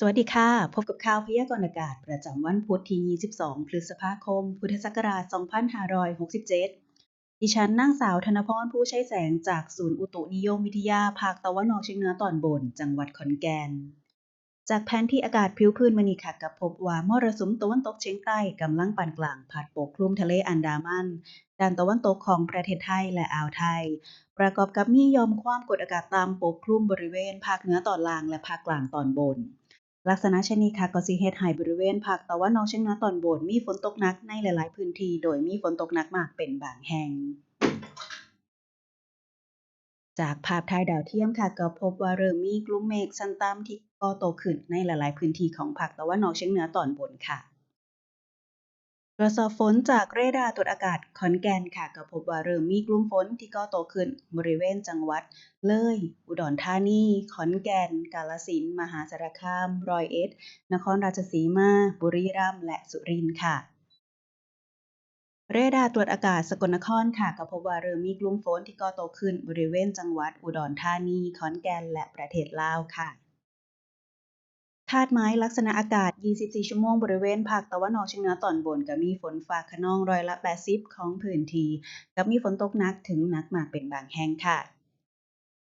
สวัสดีค่ะ พบกับข่าวพยากรณ์อากาศ ประจำวันพุธที่ 22 พฤษภาคม พุทธศักราช 2567 ดิฉันนางสาวธนพรผู้ใช้แสงจากศูนย์อุตุนิยมวิทยา ภาคตะวันออกเฉียงเหนือตอนบน จังหวัดขอนแก่น จากแผนที่อากาศผิวพื้นมณีค่ะกับพบว่ามรสุมตะวันตกเฉียงใต้กำลังปานกลางพัดปกคลุมทะเลอันดามันด้านตะวันตกของประเทศไทยและอ่าวไทย ประกอบกับมียอมความกดอากาศต่ำปกคลุมบริเวณภาคเหนือตอนล่างและภาคกลางตอนบน ลักษณะเช่นนี้ค่ะก็สิเฮ็ดให้บริเวณภาคตะวันออกเฉียงเหนือตอนบนมีฝนตกหนักในหลาย ๆ พื้นที่โดยมีฝนตกหนักมากเป็นบางแห่ง จากภาพถ่ายดาวเทียมค่ะก็พบว่าเริ่มมีกลุ่มเมฆชั้นต่ำที่ก่อตัวขึ้นในหลาย ๆ พื้นที่ของภาคตะวันออกเฉียงเหนือตอนบนค่ะ ตรวจสอบฝนจากเรดาร์ตรวจอากาศขอนแก่นค่ะก็พบว่าเริ่มมีกลุ่มฝนที่ก่อตัวขึ้นบริเวณจังหวัด เลย อุดรธานี ขอนแก่น กาฬสินธุ์มหาสารคาม รอยเอ็ด นครราชสีมา บุรีรัมย์ และสุรินทร์ค่ะ เรดาร์ตรวจอากาศสกลนครค่ะก็พบว่าเริ่มมีกลุ่มฝนที่ก่อตัวขึ้นบริเวณจังหวัด อุดรธานี ขอนแก่น และประเทศลาวค่ะ คาดหมายลักษณะอากาศ 24 ชั่วโมงบริเวณภาคตะวันออกเฉียงเหนือตอนบนก็มีฝนฟ้าคะนองร้อยละ 80 ของพื้นที่กับมีฝนตกหนักถึงหนักมากเป็นบางแห่งค่ะ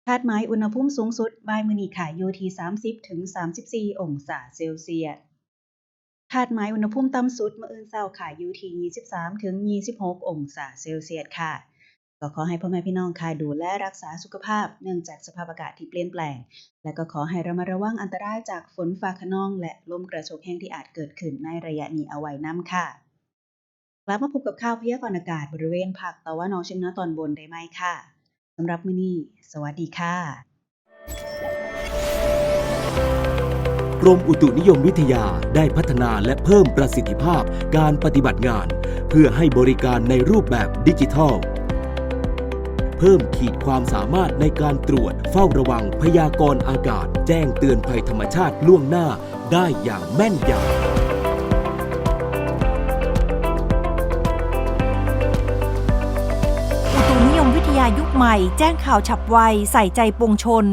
คาดหมายอุณหภูมิสูงสุดบ่ายมื้อนี้ค่ะอยู่ที่ 30 ถึง 34 องศาเซลเซียสคาดหมายอุณหภูมิต่ำสุดมื้ออื่นเช้าค่ะอยู่ที่ 23 ถึง 26 องศาเซลเซียสค่ะ ก็ขอให้พ่อแม่พี่น้องค่ะดูแลรักษาสุขภาพ เนื่องจากสภาพอากาศที่เปลี่ยนแปลง และก็ขอให้ระมัดระวังอันตรายจากฝนฟ้าคะนอง และลมกระโชกแห้งที่อาจเกิดขึ้นในระยะนี้เอาไว้นํค่ะกลับมาพบกับข่าวพยากรณ์อากาศบริเวณภาคตะวันออกเฉียงเหนือตอนบนได้ไหมค่ะสำหรับมื้อนี้สวัสดีค่ะ กรมอุตุนิยมวิทยาได้พัฒนาและเพิ่มประสิทธิภาพการปฏิบัติงาน เพื่อให้บริการในรูปแบบดิจิทัล เพิ่มขีดความสามารถในการตรวจ เฝ้าระวังพยากรณ์อากาศ แจ้งเตือนภัยธรรมชาติล่วงหน้าได้อย่างแม่นยำอุตุนิยมวิทยายุคใหม่แจ้งข่าวฉับไว ใส่ใจปวงชน